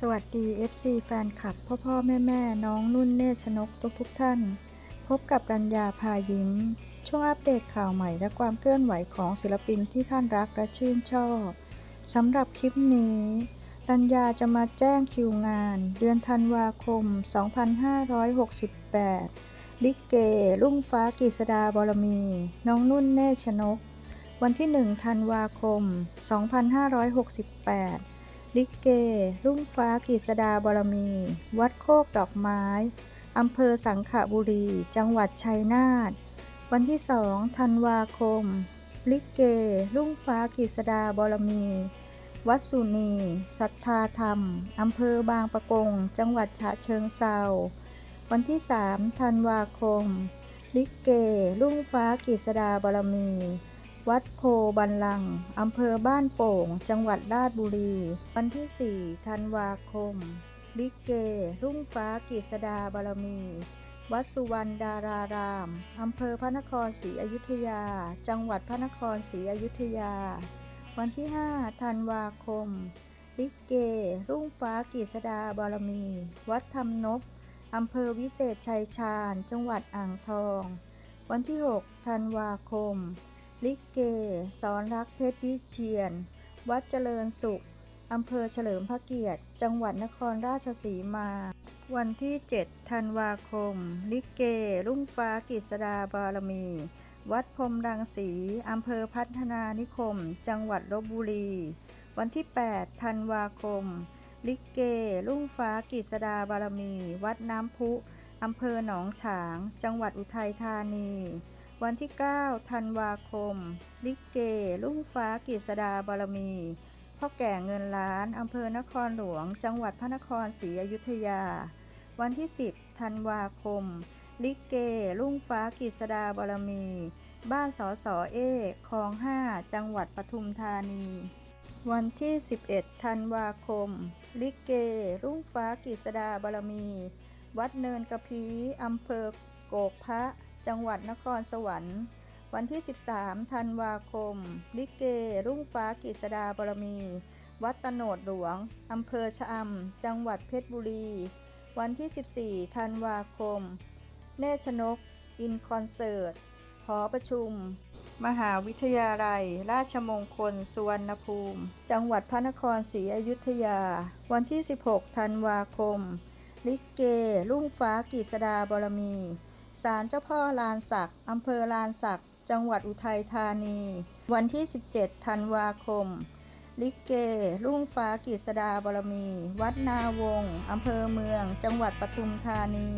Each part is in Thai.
สวัสดี FC แฟนคลับ พ่อพ่อแม่แม่น้องนุ่นเนชนกทุกทุกท่าน พบกับรัญญาพายิ้ม ช่วงอัปเดตข่าวใหม่และความเคลื่อนไหวของศิลปินที่ท่านรักและชื่นชอบสำหรับคลิปนี้รัญญาจะมาแจ้งคิวงาน เดือนธันวาคม 2568 ลิเกรุ่งฟ้ากฤษดาบรมี น้องนุ่นเนชนก วันที่ 1 ธันวาคม 2568 ลิเก รุ่งฟ้ากฤษดาบรมี วัดโคกดอกไม้ อำเภอสังขบุรี จังหวัดชัยนาท วันที่2ธันวาคม ลิเก รุ่งฟ้ากฤษดาบรมี วัดสุนีสัทธาธรรม อำเภอบางปะกง จังหวัดฉะเชิงเซาวันที่3ธันวาคม ลิเก รุ่งฟ้ากฤษดาบรมี วัดโพบันลัง อำเภอบ้านโป่ง จังหวัดราชบุรี วันที่ 4 ธันวาคม ลิเก รุ่งฟ้ากฤษดาบารมี วัดสุวรรณดาราราม อำเภอพระนครศรีอยุธยา จังหวัดพระนครศรีอยุธยา วันที่ 5 ธันวาคม ลิเก รุ่งฟ้ากฤษดาบารมี วัดธรรมนบอำเภอวิเศษชัยชาญ จังหวัดอ่างทอง วันที่ 6 ธันวาคม ลิเก สอนรักเพชรวิเชียน วัดเจริญสุข อำเภอเฉลิมพระเกียรติ จังหวัดนครราชสีมา วันที่ 7 ธันวาคม ลิเก รุ่งฟ้ากฤษดาบารมี วัดพรมรังสี อำเภอพัฒนานิคม จังหวัดลบบุรี วันที่ 8 ธันวาคม ลิเก รุ่งฟ้ากฤษดาบารมี วัดน้ำพุ อำเภอหนองฉาง จังหวัดอุทัยธานี วันที่ 9 ธันวาคม ลิเกรุ่งฟ้ากฤษดาบารมีพ่อแก่เงินล้าน อำเภอนครหลวง จังหวัดพระนครศรีอยุธยา วันที่ 10 ธันวาคม ลิเกรุ่งฟ้ากฤษดาบารมี บ้านสอสอเอคลอง 5 จังหวัดปทุมธานี วันที่ 11 ธันวาคม ลิเกรุ่งฟ้ากฤษดาบารมี วัดเนินกระพีอำเภอ โกกพระจังหวัดนครสวรรค์ วันที่ 13 ธันวาคม ลิเก รุ่งฟ้ากฤษดาบรมี วัดตโนดหลวง อำเภอชะอำ จังหวัดเพชรบุรี วันที่ 14 ธันวาคม เนชนก อินคอนเสิร์ต หอประชุม มหาวิทยาลัย ราชมงคล สุวรรณภูมิ จังหวัดพระนครศรีอยุธยา วันที่ 16 ธันวาคม ลิเก รุ่งฟ้ากฤษดาบรมี ศาลเจ้าพ่อลานสักอำเภอลานสัก จังหวัดอุทัยธานี วันที่ 17 ธันวาคม ลิเก รุ่งฟ้ากฤษดาบรมี วัดนาวงอำเภอเมือง จังหวัดปทุมธานี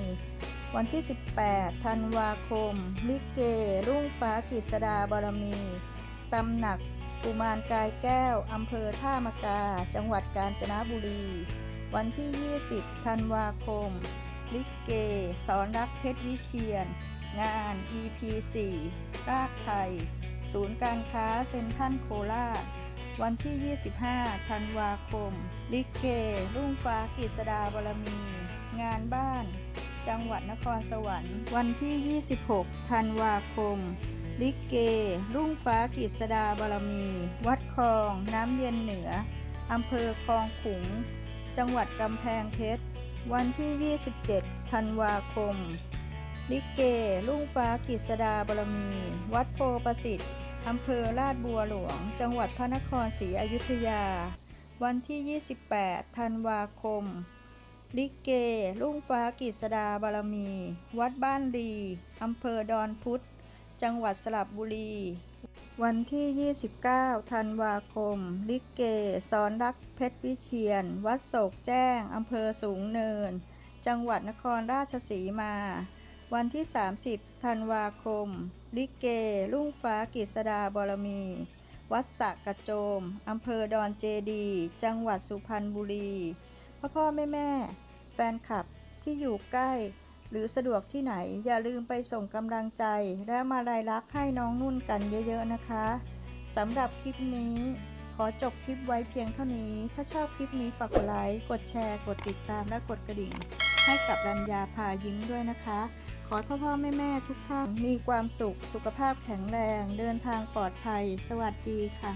วันที่ 18 ธันวาคม ลิเก รุ่งฟ้ากฤษดาบรมี ตำหนักกุมารกายแก้ว อำเภอท่ามกา จังหวัดกาญจนบุรี วันที่ 20 ธันวาคม ลิเก สอนรักเพชรวิเชียน งาน EP 4รากไทย ศูนย์การค้าเซ็นทรัลโคราช วันที่ 25 ธันวาคม ลิเก รุ่งฟ้ากฤษดาบารมี งานบ้าน จังหวัดนครสวรรค์ วันที่ 26 ธันวาคม ลิเก รุ่งฟ้ากฤษดาบารมี วัดคลอง น้ำเย็นเหนืออำเภอคลองขุง จังหวัดกำแพงเพชร วันที่ 27 ธันวาคม ลิเกรุ่งฟ้ากฤษดาบารมี วัดโพประสิทธิ์อำเภอลาดบัวหลวง จังหวัดพระนครศรีอยุธยา วันที่ 28 ธันวาคม ลิเกรุ่งฟ้ากฤษดาบารมี วัดบ้านดีอำเภอดอนพุธ จังหวัดสระบุรี วันที่ 29 ธันวาคม ลิเกสอนรักเพชรวิเชียน วัดโศกแจ้ง อำเภอสูงเนิน จังหวัดนครราชสีมา วันที่ 30 ธันวาคม ลิเกรุ่งฟ้ากฤษดาบรมี วัดสระกระโจม อำเภอดอนเจดี จังหวัดสุพรรณบุรี พ่อพ่อแม่แม่ แฟนคลับที่อยู่ใกล้ หรือสะดวกที่ไหน อย่าลืมไปส่งกำลังใจ และมาลายรักให้น้องนุ่นกันเยอะ ๆ นะคะสำหรับคลิปนี้ ขอจบคลิปไว้เพียงเท่านี้ ถ้าชอบคลิปนี้ฝากกดไลค์ กดแชร์ กดติดตามและกดกระดิ่ง ให้กับรัญญาพายิ้มด้วยนะคะ ขอพ่อพ่อแม่แม่ทุกท่านมีความสุข สุขภาพแข็งแรง เดินทางปลอดภัย สวัสดีค่ะ